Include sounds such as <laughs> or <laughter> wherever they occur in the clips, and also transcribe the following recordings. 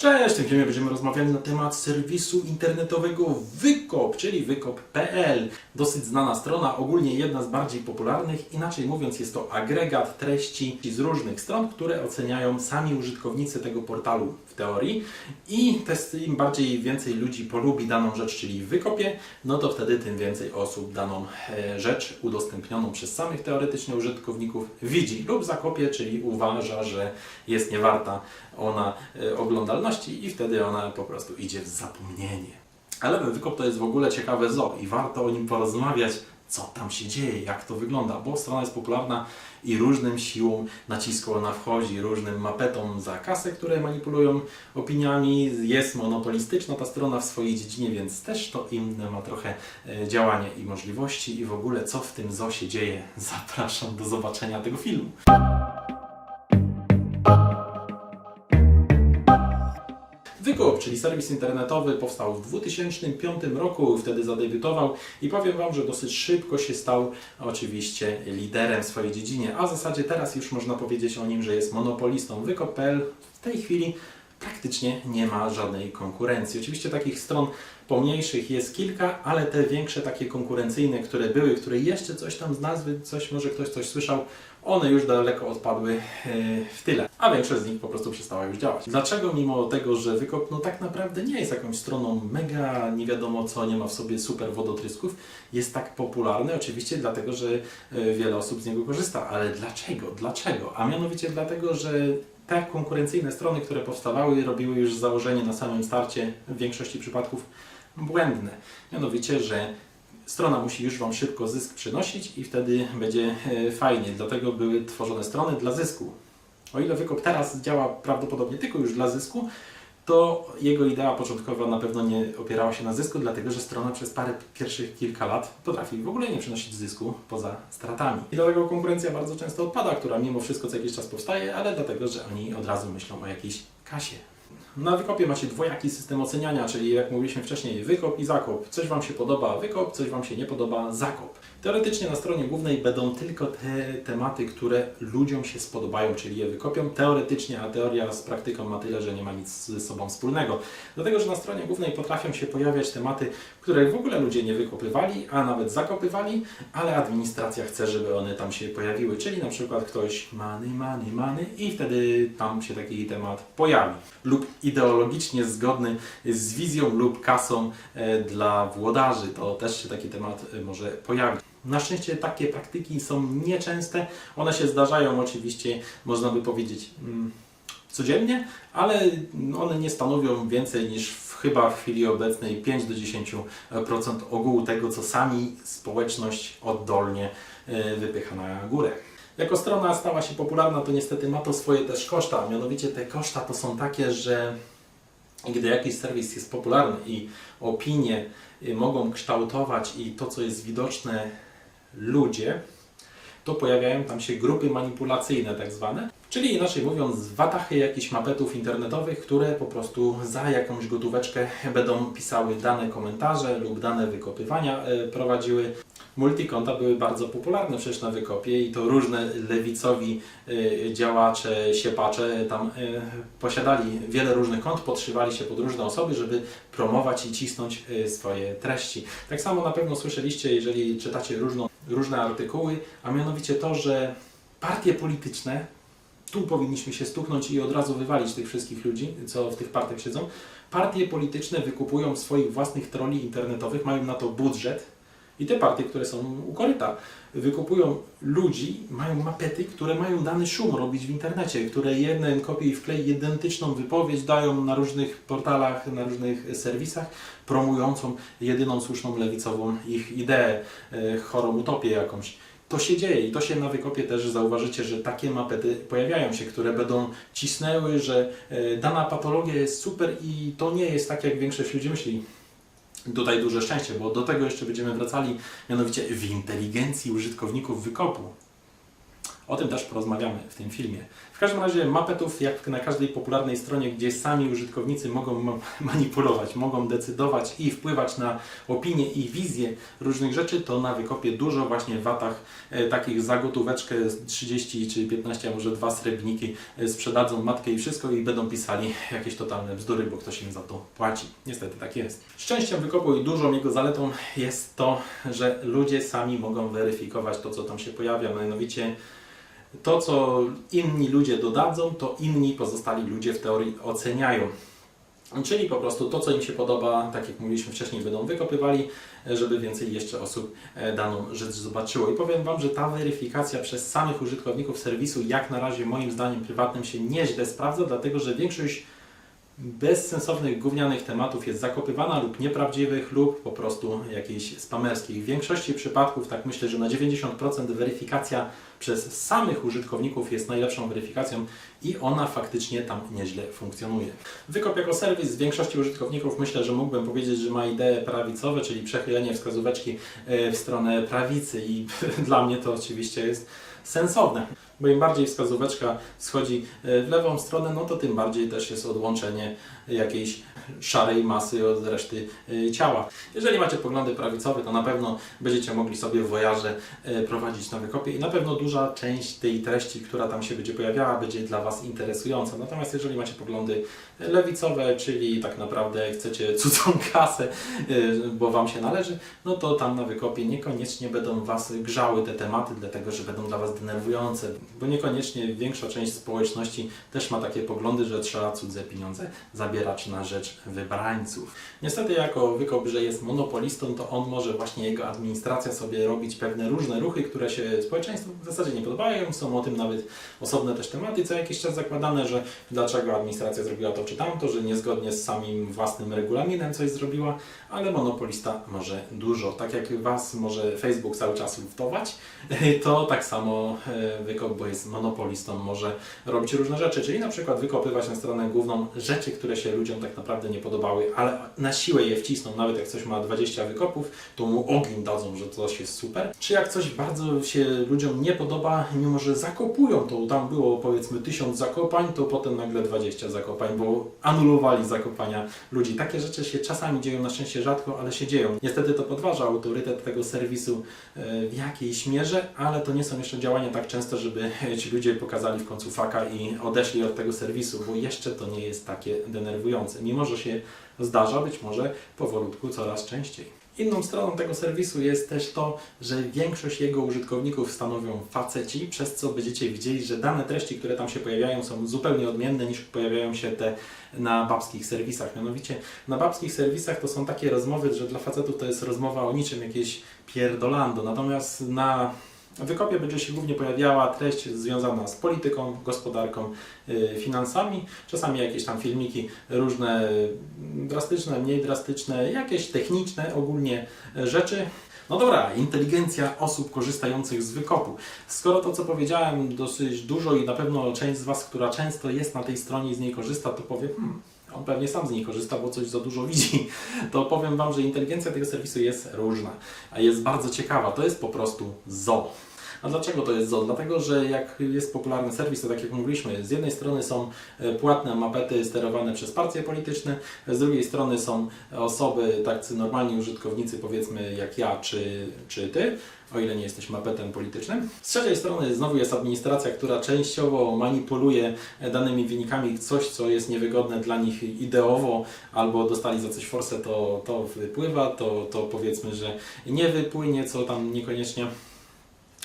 Cześć, w tym filmie będziemy rozmawiali na temat serwisu internetowego Wykop, czyli wykop.pl. Dosyć znana strona, ogólnie jedna z bardziej popularnych. Inaczej mówiąc, jest to agregat treści z różnych stron, które oceniają sami użytkownicy tego portalu w teorii. I też im bardziej więcej ludzi polubi daną rzecz, czyli wykopie, no to wtedy tym więcej osób daną e, rzecz udostępnioną przez samych teoretycznie użytkowników widzi lub zakopie, czyli uważa, że jest niewarta ona e, i wtedy ona po prostu idzie w zapomnienie. Ale wykop to jest w ogóle ciekawe zo i warto o nim porozmawiać, co tam się dzieje, jak to wygląda, bo strona jest popularna i różnym siłom nacisku ona wchodzi, różnym mapetom za kasę, które manipulują opiniami. Jest monopolistyczna ta strona w swojej dziedzinie, więc też to inne ma trochę e, działania i możliwości i w ogóle co w tym zo się dzieje. <laughs> Zapraszam do zobaczenia tego filmu. Wykop, czyli serwis internetowy, powstał w 2005 roku, wtedy zadebiutował i powiem Wam, że dosyć szybko się stał oczywiście liderem w swojej dziedzinie, a w zasadzie teraz już można powiedzieć o nim, że jest monopolistą. Wykop.pl w tej chwili praktycznie nie ma żadnej konkurencji. Oczywiście takich stron pomniejszych jest kilka, ale te większe, takie konkurencyjne, które były, które jeszcze coś tam z nazwy, coś może ktoś coś słyszał, one już daleko odpadły e, w tyle, a większość z nich po prostu przestała już działać. Dlaczego mimo tego, że Wykop no tak naprawdę nie jest jakąś stroną mega nie wiadomo co, nie ma w sobie super wodotrysków, jest tak popularny? Oczywiście dlatego, że e, wiele osób z niego korzysta, ale dlaczego? Dlaczego? A mianowicie dlatego, że te konkurencyjne strony, które powstawały, robiły już założenie na samym starcie w większości przypadków błędne. Mianowicie, że strona musi już Wam szybko zysk przynosić i wtedy będzie e, fajnie. Dlatego były tworzone strony dla zysku. O ile Wykop teraz działa prawdopodobnie tylko już dla zysku, to jego idea początkowa na pewno nie opierała się na zysku, dlatego że strona przez parę pierwszych kilka lat potrafi w ogóle nie przynosić zysku poza stratami. I dlatego konkurencja bardzo często odpada, która mimo wszystko co jakiś czas powstaje, ale dlatego, że oni od razu myślą o jakiejś kasie. Na wykopie macie dwojaki system oceniania, czyli jak mówiliśmy wcześniej, wykop i zakop. Coś Wam się podoba, wykop, coś Wam się nie podoba, zakop. Teoretycznie na stronie głównej będą tylko te tematy, które ludziom się spodobają, czyli je wykopią. Teoretycznie, a teoria z praktyką ma tyle, że nie ma nic ze sobą wspólnego. Dlatego, że na stronie głównej potrafią się pojawiać tematy, które w ogóle ludzie nie wykopywali, a nawet zakopywali, ale administracja chce, żeby one tam się pojawiły. Czyli na przykład ktoś money, money, money i wtedy tam się taki temat pojawi. Lub ideologicznie zgodny z wizją lub kasą e, dla włodarzy. To też się taki temat e, może pojawić. Na szczęście takie praktyki są nieczęste. One się zdarzają oczywiście, można by powiedzieć, mm, codziennie, ale one nie stanowią więcej niż w, chyba w chwili obecnej 5 do 10% ogółu tego, co sami społeczność oddolnie e, wypycha na górę. Jako strona stała się popularna, to niestety ma to swoje też koszta. Mianowicie te koszta to są takie, że gdy jakiś serwis jest popularny i opinie y, mogą kształtować i to, co jest widoczne ludzie, to pojawiają tam się grupy manipulacyjne, tak zwane. Czyli inaczej mówiąc, watachy jakichś mapetów internetowych, które po prostu za jakąś gotóweczkę będą pisały dane komentarze lub dane wykopywania e, prowadziły. Multikonta były bardzo popularne przecież na wykopie i to różne lewicowi e, działacze, siepacze tam e, posiadali wiele różnych kont, podszywali się pod różne osoby, żeby promować i cisnąć e, swoje treści. Tak samo na pewno słyszeliście, jeżeli czytacie różną, różne artykuły, a mianowicie to, że partie polityczne tu powinniśmy się stuknąć i od razu wywalić tych wszystkich ludzi, co w tych partiach siedzą. Partie polityczne wykupują swoich własnych troli internetowych, mają na to budżet i te partie, które są u koryta, wykupują ludzi, mają mapety, które mają dany szum robić w internecie, które jeden kopiuj i wklej identyczną wypowiedź dają na różnych portalach, na różnych serwisach, promującą jedyną słuszną lewicową ich ideę, e, chorą utopię jakąś to się dzieje i to się na wykopie też zauważycie, że takie mapety pojawiają się, które będą cisnęły, że e, dana patologia jest super i to nie jest tak, jak większość ludzi myśli. Tutaj duże szczęście, bo do tego jeszcze będziemy wracali, mianowicie w inteligencji użytkowników wykopu. O tym też porozmawiamy w tym filmie. W każdym razie mapetów, jak na każdej popularnej stronie, gdzie sami użytkownicy mogą ma- manipulować, mogą decydować i wpływać na opinie i wizję różnych rzeczy, to na wykopie dużo właśnie watach e, takich za gotóweczkę z 30 czy 15, a może dwa srebrniki e, sprzedadzą matkę i wszystko i będą pisali jakieś totalne bzdury, bo ktoś im za to płaci. Niestety tak jest. Szczęściem wykopu i dużą jego zaletą jest to, że ludzie sami mogą weryfikować to, co tam się pojawia. Mianowicie to, co inni ludzie dodadzą, to inni pozostali ludzie w teorii oceniają. Czyli po prostu to, co im się podoba, tak jak mówiliśmy wcześniej, będą wykopywali, żeby więcej jeszcze osób e, daną rzecz zobaczyło. I powiem Wam, że ta weryfikacja przez samych użytkowników serwisu, jak na razie moim zdaniem prywatnym, się nieźle sprawdza, dlatego że większość bezsensownych, gównianych tematów jest zakopywana lub nieprawdziwych, lub po prostu jakichś spamerskich. W większości przypadków, tak myślę, że na 90% weryfikacja przez samych użytkowników jest najlepszą weryfikacją i ona faktycznie tam nieźle funkcjonuje. Wykop jako serwis z większości użytkowników myślę, że mógłbym powiedzieć, że ma idee prawicowe, czyli przechylenie wskazóweczki e, w stronę prawicy i <laughs> dla mnie to oczywiście jest sensowne. Bo im bardziej wskazóweczka schodzi e, w lewą stronę, no to tym bardziej też jest odłączenie jakiejś szarej masy od reszty e, ciała. Jeżeli macie poglądy prawicowe, to na pewno będziecie mogli sobie wojaże e, prowadzić na wykopie i na pewno duża część tej treści, która tam się będzie pojawiała, będzie dla Was interesująca. Natomiast jeżeli macie poglądy lewicowe, czyli tak naprawdę chcecie <laughs> cudzą kasę, bo Wam się należy, no to tam na wykopie niekoniecznie będą Was grzały te tematy, dlatego że będą dla Was denerwujące, bo niekoniecznie większa część społeczności też ma takie poglądy, że trzeba cudze pieniądze zabierać na rzecz wybrańców. Niestety jako wykop, że jest monopolistą, to on może właśnie jego administracja sobie robić pewne różne ruchy, które się społeczeństwu w zasadzie nie podobają. Są o tym nawet osobne też tematy co jakiś czas zakładane, że dlaczego administracja zrobiła to czy tamto, że niezgodnie z samym własnym regulaminem coś zrobiła, ale monopolista może dużo. Tak jak Was może Facebook cały czas luftować, <laughs> to tak samo e, wykop, bo jest monopolistą, może robić różne rzeczy, czyli na przykład wykopywać na stronę główną rzeczy, które się ludziom tak naprawdę nie podobały, ale na siłę je wcisną, nawet jak coś ma 20 wykopów, to mu ogień dadzą, że coś jest super. Czy jak coś bardzo się ludziom nie podoba, mimo że zakopują, to tam było powiedzmy 1000 zakopań, to potem nagle 20 zakopań, bo anulowali zakopania ludzi. Takie rzeczy się czasami dzieją, na szczęście rzadko, ale się dzieją. Niestety to podważa autorytet tego serwisu e, w jakiejś mierze, ale to nie są jeszcze działania tak często, żeby <laughs> ci ludzie pokazali w końcu faka i odeszli od tego serwisu, bo jeszcze to nie jest takie denerwujące. Mimo, że się zdarza być może powolutku coraz częściej. Inną stroną tego serwisu jest też to, że większość jego użytkowników stanowią faceci, przez co będziecie widzieli, że dane treści, które tam się pojawiają, są zupełnie odmienne niż pojawiają się te na babskich serwisach. Mianowicie na babskich serwisach to są takie rozmowy, że dla facetów to jest rozmowa o niczym, jakieś pierdolando. Natomiast na wykopie będzie się głównie pojawiała treść związana z polityką, gospodarką, y, finansami, czasami jakieś tam filmiki różne y, drastyczne, mniej drastyczne, jakieś techniczne ogólnie rzeczy. No dobra, inteligencja osób korzystających z wykopu. Skoro to, co powiedziałem, dosyć dużo i na pewno część z Was, która często jest na tej stronie i z niej korzysta, to powie, hmm, on pewnie sam z niej korzysta, bo coś za dużo widzi, <laughs> to powiem Wam, że inteligencja tego serwisu jest różna, a jest bardzo ciekawa. To jest po prostu zoo. A dlaczego to jest ZO? Dlatego, że jak jest popularny serwis, to tak jak mówiliśmy, z jednej strony są e, płatne mapety sterowane przez partie polityczne, z drugiej strony są osoby, tacy normalni użytkownicy, powiedzmy jak ja czy, czy Ty, o ile nie jesteś mapetem politycznym. Z trzeciej strony znowu jest administracja, która częściowo manipuluje e, danymi wynikami coś, co jest niewygodne dla nich ideowo, albo dostali za coś forsę, to, to wypływa, to, to powiedzmy, że nie wypłynie, co tam niekoniecznie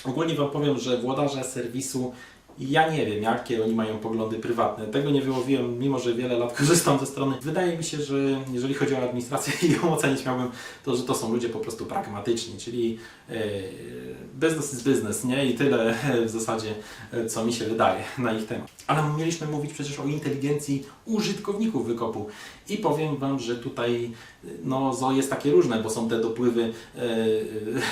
Ogólnie Wam powiem, że włodarze serwisu, ja nie wiem, jakie oni mają poglądy prywatne. Tego nie wyłowiłem, mimo że wiele lat <laughs> korzystam ze strony. Wydaje mi się, że jeżeli chodzi o administrację <laughs> i ją ocenić miałbym, to że to są ludzie po prostu pragmatyczni, czyli e, business is business, nie? I tyle w zasadzie, e, co mi się wydaje na ich temat. Ale mieliśmy mówić przecież o inteligencji użytkowników wykopu. I powiem Wam, że tutaj no, zo jest takie różne, bo są te dopływy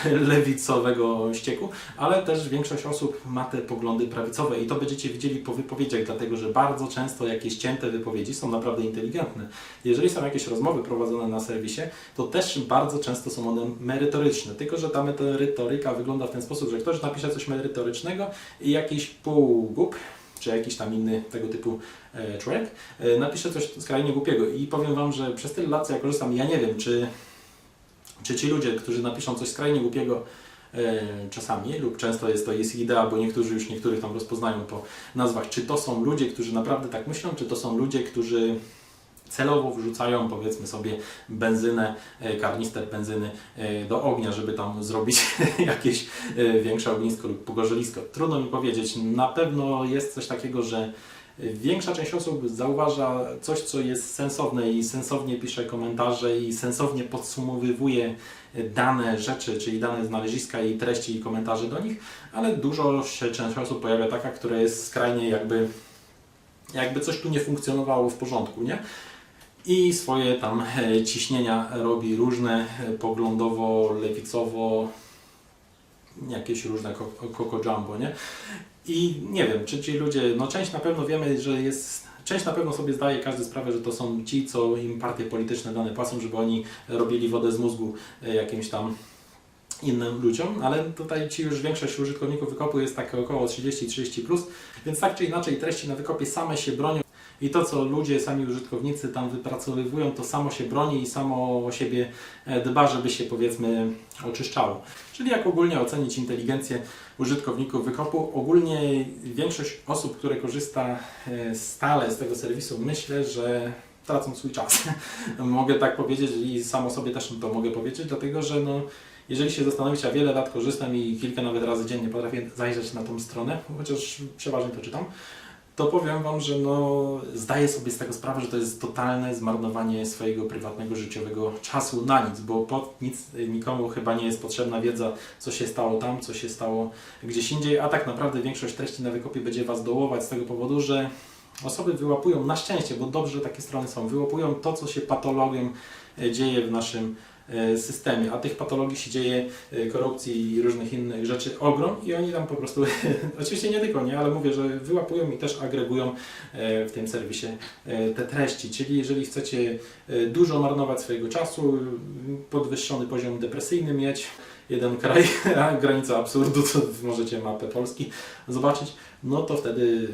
e, <laughs> lewicowego ścieku, ale też większość osób ma te poglądy prawicowe internetowe i to będziecie widzieli po wypowiedziach, dlatego że bardzo często jakieś cięte wypowiedzi są naprawdę inteligentne. Jeżeli są jakieś rozmowy prowadzone na serwisie, to też bardzo często są one merytoryczne, tylko że ta merytoryka wygląda w ten sposób, że ktoś napisze coś merytorycznego i jakiś półgub czy jakiś tam inny tego typu e, człowiek, e, napisze coś skrajnie głupiego. I powiem Wam, że przez tyle lat, co ja korzystam, ja nie wiem, czy, czy ci ludzie, którzy napiszą coś skrajnie głupiego czasami, lub często jest to jest idea, bo niektórzy już niektórych tam rozpoznają po nazwach, czy to są ludzie, którzy naprawdę tak myślą, czy to są ludzie, którzy celowo wrzucają powiedzmy sobie benzynę, e, karnister benzyny e, do ognia, żeby tam zrobić <laughs> jakieś e, większe ognisko lub pogorzelisko. Trudno mi powiedzieć. Na pewno jest coś takiego, że większa część osób zauważa coś, co jest sensowne i sensownie pisze komentarze i sensownie podsumowywuje dane rzeczy, czyli dane znaleziska i treści i komentarze do nich, ale dużo się część osób pojawia taka, która jest skrajnie jakby jakby coś tu nie funkcjonowało w porządku, nie? I swoje tam e, ciśnienia robi różne, e, poglądowo, lewicowo, jakieś różne ko- koko jumbo, nie? I nie wiem, czy ci ludzie, no część na pewno wiemy, że jest, część na pewno sobie zdaje każdy sprawę, że to są ci, co im partie polityczne dane płacą, żeby oni robili wodę z mózgu e, jakimś tam innym ludziom, ale tutaj ci już większość użytkowników wykopu jest tak około 30-30+, plus, więc tak czy inaczej treści na wykopie same się bronią i to, co ludzie, sami użytkownicy tam wypracowywują, to samo się broni i samo o siebie e, dba, żeby się powiedzmy oczyszczało. Czyli jak ogólnie ocenić inteligencję użytkowników wykopu? Ogólnie większość osób, które korzysta e, stale z tego serwisu, myślę, że tracą swój czas. <laughs> mogę tak powiedzieć i samo sobie też to mogę powiedzieć, dlatego że no, jeżeli się zastanowić, ja wiele lat korzystam i kilka nawet razy dziennie potrafię zajrzeć na tą stronę, chociaż przeważnie to czytam, to powiem Wam, że no, zdaję sobie z tego sprawę, że to jest totalne zmarnowanie swojego prywatnego, życiowego czasu na nic, bo po nic nikomu chyba nie jest potrzebna wiedza, co się stało tam, co się stało gdzieś indziej, a tak naprawdę większość treści na wykopie będzie Was dołować z tego powodu, że osoby wyłapują, na szczęście, bo dobrze takie strony są, wyłapują to, co się patologią e, dzieje w naszym systemie, a tych patologii się dzieje, e, korupcji i różnych innych rzeczy ogrom i oni tam po prostu, <laughs> oczywiście nie tylko, nie, ale mówię, że wyłapują i też agregują e, w tym serwisie e, te treści, czyli jeżeli chcecie e, dużo marnować swojego czasu, podwyższony poziom depresyjny mieć, jeden kraj, <laughs> granica absurdu, to możecie mapę Polski zobaczyć, no to wtedy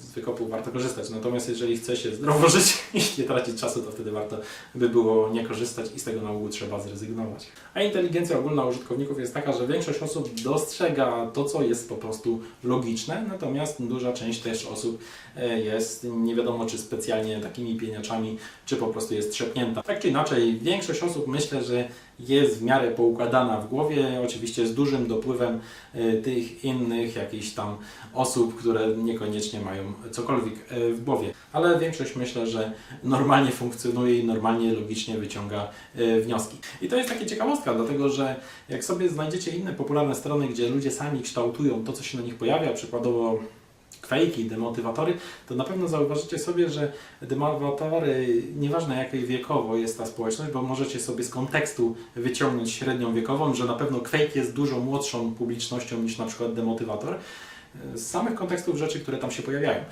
z wykopu warto korzystać. Natomiast jeżeli chce się zdrowo <laughs> żyć i nie tracić czasu, to wtedy warto by było nie korzystać i z tego na ogół trzeba zrezygnować. A inteligencja ogólna użytkowników jest taka, że większość osób dostrzega to, co jest po prostu logiczne, natomiast duża część też osób e, jest nie wiadomo, czy specjalnie takimi pieniaczami, czy po prostu jest trzepnięta. Tak czy inaczej, większość osób myślę, że jest w miarę poukładana w głowie, oczywiście z dużym dopływem e, tych innych jakichś tam osób, które niekoniecznie mają cokolwiek e, w głowie. Ale większość myślę, że normalnie funkcjonuje i normalnie logicznie wyciąga e, wnioski. I to jest takie ciekawostka, dlatego że jak sobie znajdziecie inne popularne strony, gdzie ludzie sami kształtują to, co się na nich pojawia, przykładowo kwejki, demotywatory, to na pewno zauważycie sobie, że demotywatory, nieważne jakiej wiekowo jest ta społeczność, bo możecie sobie z kontekstu wyciągnąć średnią wiekową, że na pewno kwejk jest dużo młodszą publicznością niż na przykład demotywator, z samych kontekstów rzeczy, które tam się pojawiają.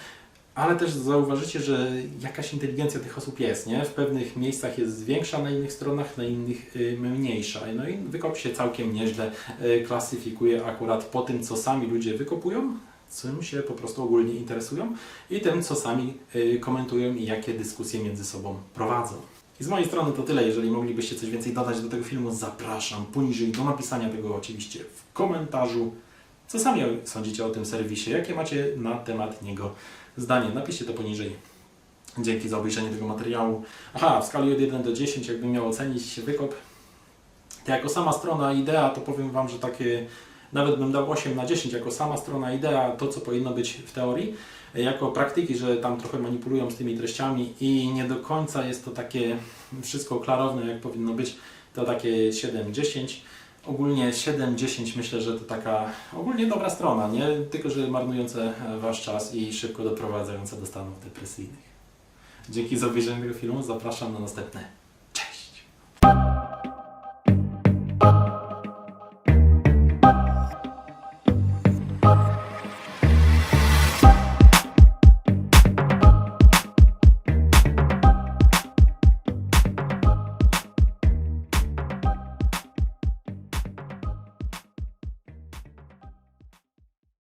Ale też zauważycie, że jakaś inteligencja tych osób jest, nie? W pewnych miejscach jest większa, na innych stronach, na innych y, mniejsza. No i wykop się całkiem nieźle y, klasyfikuje akurat po tym, co sami ludzie wykopują, czym się po prostu ogólnie interesują i tym, co sami y, komentują i jakie dyskusje między sobą prowadzą. I z mojej strony to tyle. Jeżeli moglibyście coś więcej dodać do tego filmu, zapraszam poniżej do napisania tego oczywiście w komentarzu. Co sami sądzicie o tym serwisie? Jakie macie na temat niego zdanie? Napiszcie to poniżej. Dzięki za obejrzenie tego materiału. Aha, w skali od 1 do 10, jakbym miał ocenić wykop, to jako sama strona idea, to powiem Wam, że takie nawet bym dał 8 na 10 jako sama strona idea, to co powinno być w teorii, jako praktyki, że tam trochę manipulują z tymi treściami i nie do końca jest to takie wszystko klarowne, jak powinno być, to takie 7-10. Ogólnie 7-10 myślę, że to taka ogólnie dobra strona, nie tylko, że marnujące Wasz czas i szybko doprowadzające do stanów depresyjnych. Dzięki za obejrzenie tego filmu, zapraszam na następne.